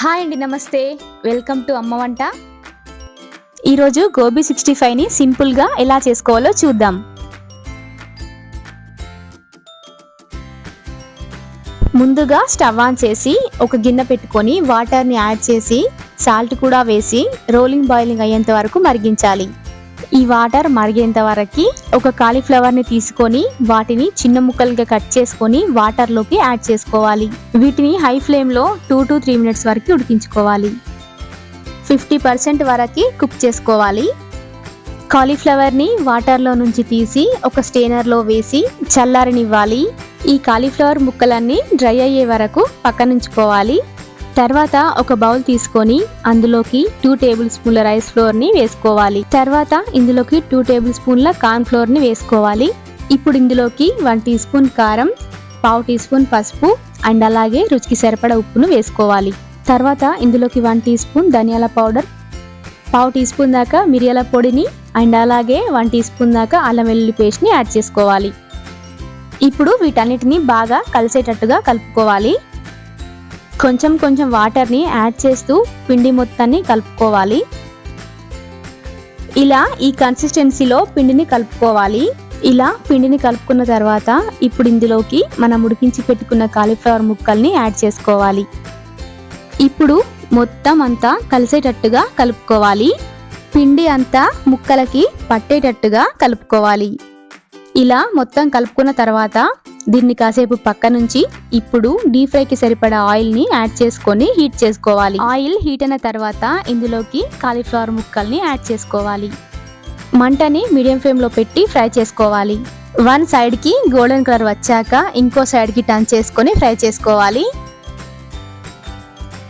Hi అండి నమస్తే. Welcome to అమ్మ వంట. ఈరోజు గోబీ సిక్స్టీ ఫైవ్ని సింపుల్గా ఎలా చేసుకోవాలో చూద్దాం. ముందుగా స్టవ్ ఆన్ చేసి ఒక గిన్నె పెట్టుకొని వాటర్ని యాడ్ చేసి సాల్ట్ కూడా వేసి రోలింగ్ బాయిలింగ్ అయ్యేంత వరకు మరిగించాలి. ఈ వాటర్ మరిగేంత వరకు ఒక కాలీఫ్లవర్ని తీసుకొని వాటిని చిన్న ముక్కలుగా కట్ చేసుకొని వాటర్లోకి యాడ్ చేసుకోవాలి. వీటిని హై ఫ్లేమ్లో టూ టు త్రీ మినిట్స్ వరకు ఉడికించుకోవాలి. ఫిఫ్టీ పర్సెంట్ వరకు కుక్ చేసుకోవాలి. కాలీఫ్లవర్ని వాటర్లో నుంచి తీసి ఒక స్టేనర్లో వేసి చల్లారనివ్వాలి. ఈ కాలీఫ్లవర్ ముక్కలన్నీ డ్రై అయ్యే వరకు పక్కనుంచుకోవాలి. తర్వాత ఒక బౌల్ తీసుకొని అందులోకి టూ టేబుల్ స్పూన్ల రైస్ ఫ్లోర్ని వేసుకోవాలి. తర్వాత ఇందులోకి టూ టేబుల్ స్పూన్ల కార్న్ ఫ్లోర్ని వేసుకోవాలి. ఇప్పుడు ఇందులోకి వన్ టీ స్పూన్ కారం పావు టీ స్పూన్ పసుపు అండ్ అలాగే రుచికి సరిపడ ఉప్పును వేసుకోవాలి. తర్వాత ఇందులోకి వన్ టీ స్పూన్ ధనియాల పౌడర్ పావు టీ స్పూన్ దాకా మిరియాల పొడిని అండ్ అలాగే వన్ టీ స్పూన్ దాకా అల్లం వెల్లుల్లి పేస్ట్ని యాడ్ చేసుకోవాలి. ఇప్పుడు వీటన్నిటిని బాగా కలిసేటట్టుగా కలుపుకోవాలి. కొంచెం కొంచెం వాటర్ని యాడ్ చేస్తూ పిండి మొత్తాన్ని కలుపుకోవాలి. ఇలా ఈ కన్సిస్టెన్సీలో పిండిని కలుపుకోవాలి. ఇలా పిండిని కలుపుకున్న తర్వాత ఇప్పుడు ఇందులోకి మనం ఉడికించి పెట్టుకున్న కాలీఫ్లవర్ ముక్కల్ని యాడ్ చేసుకోవాలి. ఇప్పుడు మొత్తం అంతా కలిసేటట్టుగా కలుపుకోవాలి. పిండి అంతా ముక్కలకి పట్టేటట్టుగా కలుపుకోవాలి. ఇలా మొత్తం కలుపుకున్న తర్వాత దీన్ని కాసేపు పక్క నుంచి ఇప్పుడు డీప్ ఫ్రైకి సరిపడా ఆయిల్ని యాడ్ చేసుకొని హీట్ చేసుకోవాలి. ఆయిల్ హీట్ అయిన తర్వాత ఇందులోకి కాలీఫ్లవర్ ముక్కల్ని యాడ్ చేసుకోవాలి. మంటని మీడియం ఫ్లేమ్లో పెట్టి ఫ్రై చేసుకోవాలి. వన్ సైడ్కి గోల్డెన్ కలర్ వచ్చాక ఇంకో సైడ్కి టర్న్ చేసుకొని ఫ్రై చేసుకోవాలి.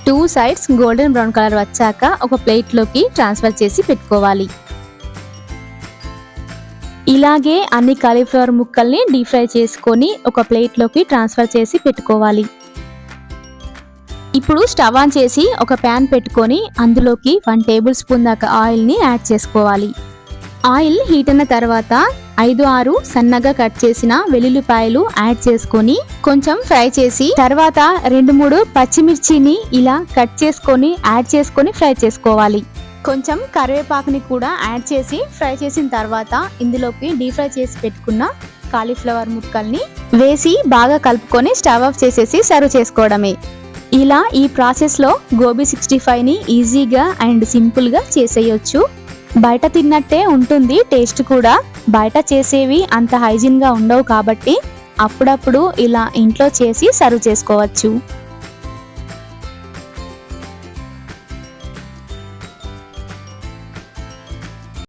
Two sides golden brown colour వచ్చాక ఒక ప్లేట్లోకి ట్రాన్స్ఫర్ చేసి పెట్టుకోవాలి. ఇలాగే అన్ని కాలీఫ్లవర్ ముక్కల్ని డీప్ ఫ్రై చేసుకొని ఒక ప్లేట్లోకి ట్రాన్స్ఫర్ చేసి పెట్టుకోవాలి. ఇప్పుడు స్టవ్ ఆన్ చేసి ఒక ప్యాన్ పెట్టుకొని అందులోకి వన్ టేబుల్ స్పూన్ దాకా ఆయిల్ని యాడ్ చేసుకోవాలి. ఆయిల్ హీట్ అయిన తర్వాత ఐదు ఆరు సన్నగా కట్ చేసిన వెల్లుల్లిపాయలు యాడ్ చేసుకొని కొంచెం ఫ్రై చేసి తర్వాత రెండు మూడు పచ్చిమిర్చిని ఇలా కట్ చేసుకొని యాడ్ చేసుకొని ఫ్రై చేసుకోవాలి. కొంచెం కరివేపాకుని కూడా యాడ్ చేసి ఫ్రై చేసిన తర్వాత ఇందులోకి డీప్ ఫ్రై చేసి పెట్టుకున్న కాలీఫ్లవర్ ముక్కల్ని వేసి బాగా కలుపుకొని స్టవ్ ఆఫ్ చేసేసి సర్వ్ చేసుకోవడమే. ఇలా ఈ ప్రాసెస్లో గోబీ సిక్స్టీ ఫైవ్ని ఈజీగా అండ్ సింపుల్గా చేసేయొచ్చు. బయట తిన్నట్టే ఉంటుంది టేస్ట్ కూడా. బయట చేసేవి అంత హైజీన్గా ఉండవు కాబట్టి అప్పుడప్పుడు ఇలా ఇంట్లో చేసి సర్వ్ చేసుకోవచ్చు.